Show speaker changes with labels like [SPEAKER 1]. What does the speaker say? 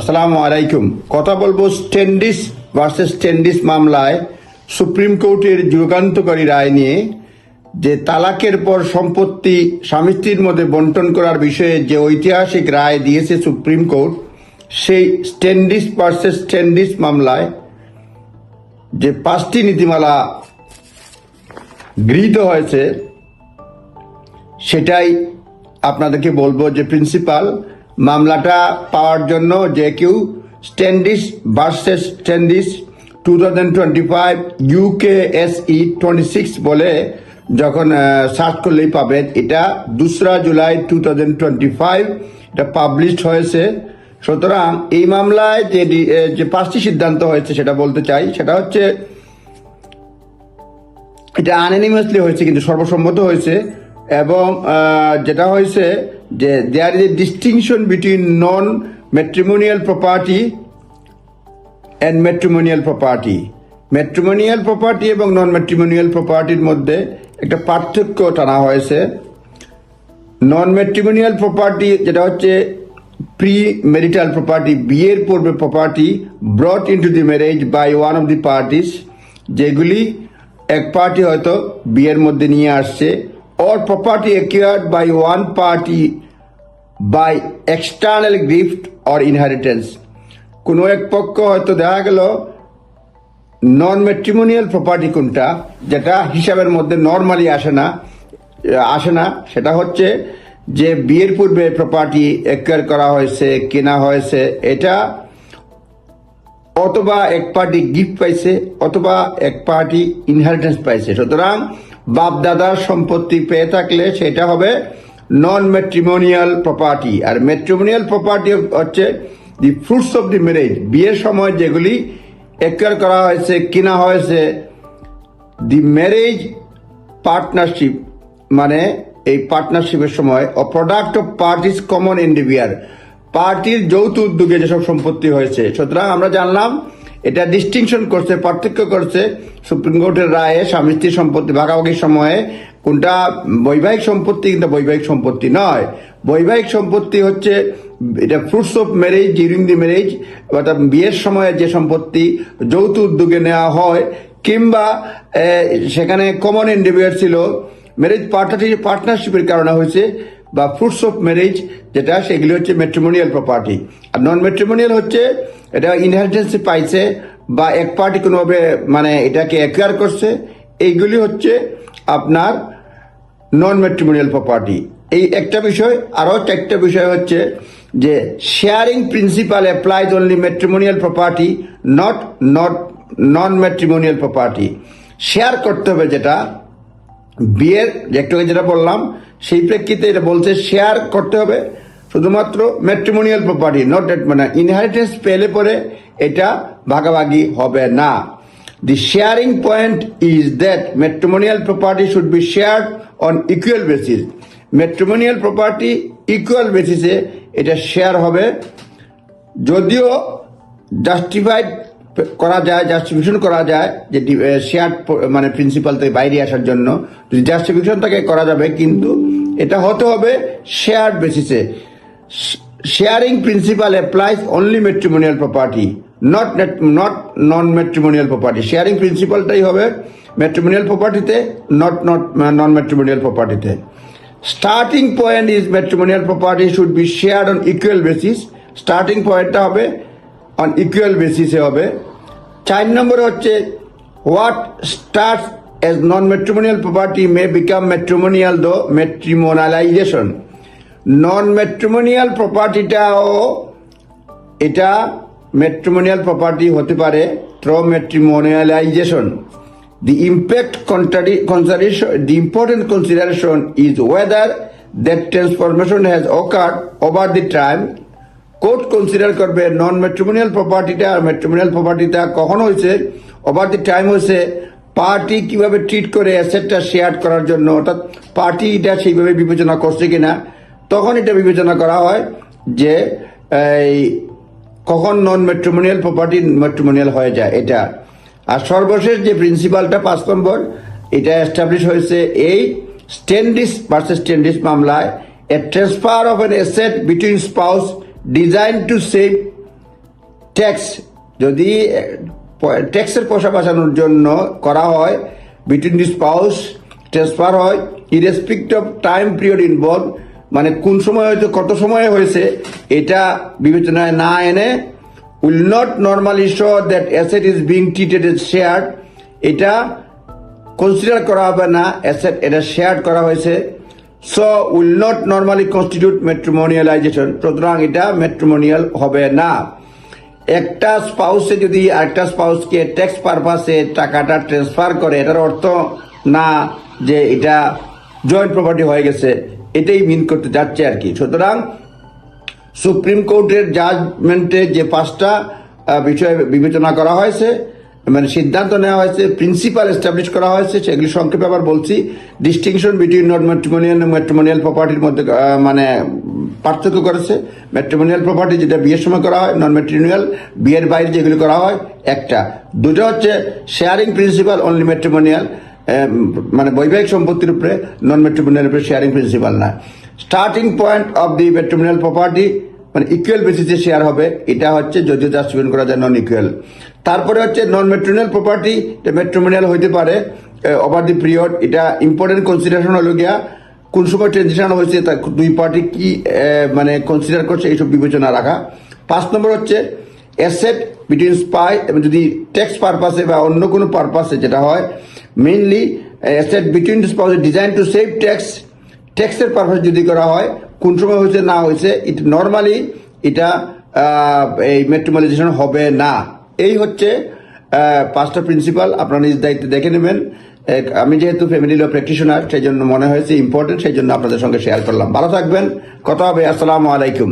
[SPEAKER 1] আসসালামু আলাইকুম। কথা বলব স্ট্যান্ডিস ভার্সেস স্ট্যান্ডিস মামলায় সুপ্রিম কোর্টের যুগান্তকারী রায় নিয়ে যে তালাকের পর সম্পত্তি স্বামী স্ত্রীর মধ্যে বন্টন করার বিষয়ে যে ঐতিহাসিক রায় দিয়েছে সুপ্রিম কোর্ট, সেই স্ট্যান্ডিস ভার্সেস স্ট্যান্ডিস মামলায় যে পাঁচটি নীতিমালা গৃহীত হয়েছে, সেটাই আপনাদেরকে বলব যে প্রিন্সিপাল মামলাটা পাওয়ার জন্য যে কেউ Standish versus Standish two thousand twenty five UK S C twenty six বলে যখন সার্চ করলেই পাবেন। এটা দোসরা July two thousand twenty five এটা পাবলিশড হয়েছে। সুতরাং এই মামলায় যে যে পাঁচটি সিদ্ধান্ত হয়েছে সেটা বলতে চাই। সেটা হচ্ছে, এটা আনএনিমাসলি হয়েছে, কিন্তু সর্বসম্মত হয়েছে। এবং যেটা হয়েছে যে there is a distinction between non matrimonial property and matrimonial property matrimonial property এবং নন ম্যাট্রিমোনিয়াল প্রপার্টির মধ্যে একটা পার্থক্য টানা হয়েছে। নন ম্যাট্রিমোনিয়াল প্রপার্টি যেটা হচ্ছে প্রি ম্যারিটাল প্রপার্টি বিয়ের পূর্বে property brought into the marriage by one of the parties যেগুলি এক পার্টি হয়তো বিয়ের মধ্যে নিয়ে আসছে or property acquired by one party by external gift or inheritance কোনো এক পক্ষ হয়তো দেখা গেল নন ম্যাট্রিমোনিয়াল প্রপার্টি কোনটা, যেটা হিসাবের মধ্যে নর্মালি আসে না আসে না, সেটা হচ্ছে যে বিয়ের পূর্বে প্রপার্টি একয়ার করা হয়েছে, কেনা হয়েছে, এটা অথবা এক পার্টি গিফট পাইছে, অথবা এক পার্টি ইনহারিটেন্স পাইছে। সুতরাং বাপ দাদার সম্পত্তি পেয়ে থাকলে সেটা হবে নন ম্যাট্রিমোনিয়াল প্রপার্টি আর ম্যাট্রিমোনিয়াল প্রপার্টি হচ্ছে the fruits of the marriage বিয়ের সময় যেগুলি একয়ার করা হয়েছে, কেনা হয়েছে দি ম্যারেজ পার্টনারশিপ মানে এই পার্টনারশিপের সময় a product of parties common endeavour পার্টির যৌথ উদ্যোগে যেসব সম্পত্তি হয়েছে। সুতরাং আমরা জানলাম, এটা ডিস্টিংশন করছে, পার্থক্য করছে সুপ্রিম কোর্টের রায়ে স্বামী স্ত্রী সম্পত্তি ভাগাভাগির সময়ে কোনটা বৈবাহিক সম্পত্তি কিন্তু বৈবাহিক সম্পত্তি নয়। বৈবাহিক সম্পত্তি হচ্ছে, এটা fruits of marriage during the marriage অর্থাৎ বিয়ের সময় যে সম্পত্তি, যৌথ উদ্যোগে নেওয়া হয়, কিংবা সেখানে কমন ইন্ডিভিয়ার ছিল ম্যারেজ পার্টনারশিপ পার্টনারশিপের কারণে হয়েছে, বা ফ্রুটস অফ ম্যারেজ যেটা, সেগুলি হচ্ছে ম্যাট্রিমোনিয়াল প্রপার্টি আর নন ম্যাট্রিমোনিয়াল হচ্ছে, এটা ইনহেরিটেন্সি পাইছে, বা এক পার্টি কোনোভাবে মানে এটাকে অ্যাকোয়ার করছে, এইগুলি হচ্ছে আপনার নন ম্যাট্রিমোনিয়াল প্রপার্টি এই একটা বিষয়, আরও একটা বিষয় হচ্ছে যে sharing principle applies only matrimonial property not not non matrimonial property share করতে হবে যেটা, বিয়ের একটু যেটা বললাম, সেই প্রেক্ষিতে এটা বলছে শেয়ার করতে হবে, শুধুমাত্র ম্যাট্রিমোনিয়াল প্রপার্টি নট মানে ইনহেরিটেন্স পেলে পরে এটা ভাগাভাগি হবে না। The sharing point is that matrimonial property should be shared on equal basis matrimonial property equal বেসিসে এটা শেয়ার হবে। যদিও জাস্টিফাইড করা যায় জাস্টিফিকেশন করা যায় যে শেয়ার মানে প্রিন্সিপাল থেকে বাইরে আসার জন্য। যদি জাস্টিফিকেশন তাকে করা যাবে, কিন্তু এটা হতে হবে শেয়ার বেসিসে sharing principle applies only matrimonial property not not non matrimonial property sharing প্রিন্সিপালটাই হবে ম্যাট্রিমোনিয়াল প্রপার্টিতে not not non matrimonial প্রপার্টিতে starting point is matrimonial property should be share on equal basis starting পয়েন্টটা হবে অন ইকুয়াল বেসিসে হবে. চার নম্বর হচ্ছে what start as non matrimonial property may become matrimonial though matrimonialisation non matrimonial প্রপার্টিটাও এটা matrimonial property হতে পারে through matrimonialisation The impact consideration, the important consideration is whether that transformation has occurred over the time. Court consider করবে non matrimonial প্রপার্টিটা আর matrimonial প্রপার্টিটা কখন হয়েছে over the time হয়েছে পার্টি কীভাবে ট্রিট করে অ্যাসেটটা শেয়ার করার জন্য অর্থাৎ পার্টি এটা সেইভাবে বিবেচনা করছে কিনা তখন এটা বিবেচনা করা হয় যে এই কখন নন ম্যাট্রিমোনিয়াল প্রপার্টি ম্যাট্রিমোনিয়াল হয়ে যায়, এটা। আর সর্বশেষ যে প্রিন্সিপালটা পাঁচ নম্বর, এটা এস্টাবলিশ হয়েছে এই স্টেন্ডিস ভার্সেস স্টেন্ডিস মামলায় a transfer of an asset between spouse design to save tax যদি ট্যাক্সের পয়সা বাঁচানোর জন্য করা হয় বিটুইন দি স্পাউস ট্রান্সফার হয় irrespective of time period involve মানে কোন সময় হয়তো কত সময় হয়েছে, এটা বিবেচনায় না এনে will not normally show that asset is being treated as share এটা কনসিডার করা হবে না অ্যাসেট এটা শেয়ার করা হয়েছে। So will not normally constitute matrimonialisation সুতরাং এটা মেট্রোমোনিয়াল হবে না। একটা স্পাউসে যদি আরেকটা স্পাউসকে ট্যাক্স পারপাসে টাকাটা ট্রান্সফার করে, এটার অর্থ না যে এটা জয়েন্ট প্রপার্টি হয়ে গেছে। এটাই মিন করতে যাচ্ছে আর কি। সুতরাং সুপ্রিম কোর্টের জাজমেন্টে যে পাঁচটা বিষয়ে বিবেচনা করা হয়েছে মানে সিদ্ধান্ত নেওয়া হয়েছে প্রিন্সিপাল এস্টাবলিশ করা হয়েছে, সেগুলি সংক্ষেপে আবার বলছি। Distinction between not matrimonial matrimonial প্রপার্টির মধ্যে মানে পার্থক্য করেছে। ম্যাট্রিমোনিয়াল প্রপার্টি যেটা বিয়ের সময় করা হয় নন ম্যাট্রিমোনিয়াল বিয়ের বাইরে যেগুলি করা হয়, একটা। দুটো হচ্ছে শেয়ারিং প্রিন্সিপাল অনলি ম্যাট্রিমোনিয়াল মানে বৈবাহিক সম্পত্তির উপরে নন ম্যাট্রিমোনিয়াল উপরে শেয়ারিং প্রিন্সিপাল না। Starting point of the matrimonial property মানে ইকুয়াল বেসিসে শেয়ার হবে, এটা হচ্ছে যদিও জাস্টিফিকেশন করা যায় নন ইকুয়াল তারপরে হচ্ছে নন মেট্রোনিয়াল প্রপার্টি মেট্রোমিনিয়াল হইতে পারে ওভার দি পিরিয়ড এটা ইম্পর্টেন্ট কনসিডারেশন হলো গিয়া, কোন সময় ট্রানজিশন হয়েছে, তা দুই পার্টি কি মানে কনসিডার করছে, এইসব বিবেচনা রাখা। পাঁচ নম্বর হচ্ছে অ্যাসেট বিটুইন স্পাই এবং যদি ট্যাক্স পারপাসে বা অন্য কোনো পারপাসে যেটা হয় mainly asset between spouse design to save tax ট্যাক্সের পারপাস যদি করা হয়, কোন সময় হয়েছে, না হয়েছে ইট নর্মালি এটা এই মেট্রোমালাইজেশন হবে না। এই হচ্ছে পাঁচটা প্রিন্সিপাল আপনারা নিজ দায়িত্বে দেখে নেবেন। আমি যেহেতু ফ্যামিলি ল প্র্যাকটিশনার সেই জন্য মনে হয়েছে ইম্পর্টেন্ট সেই জন্য আপনাদের সঙ্গে শেয়ার করলাম। ভালো থাকবেন, কথা হবে, আসসালামু আলাইকুম।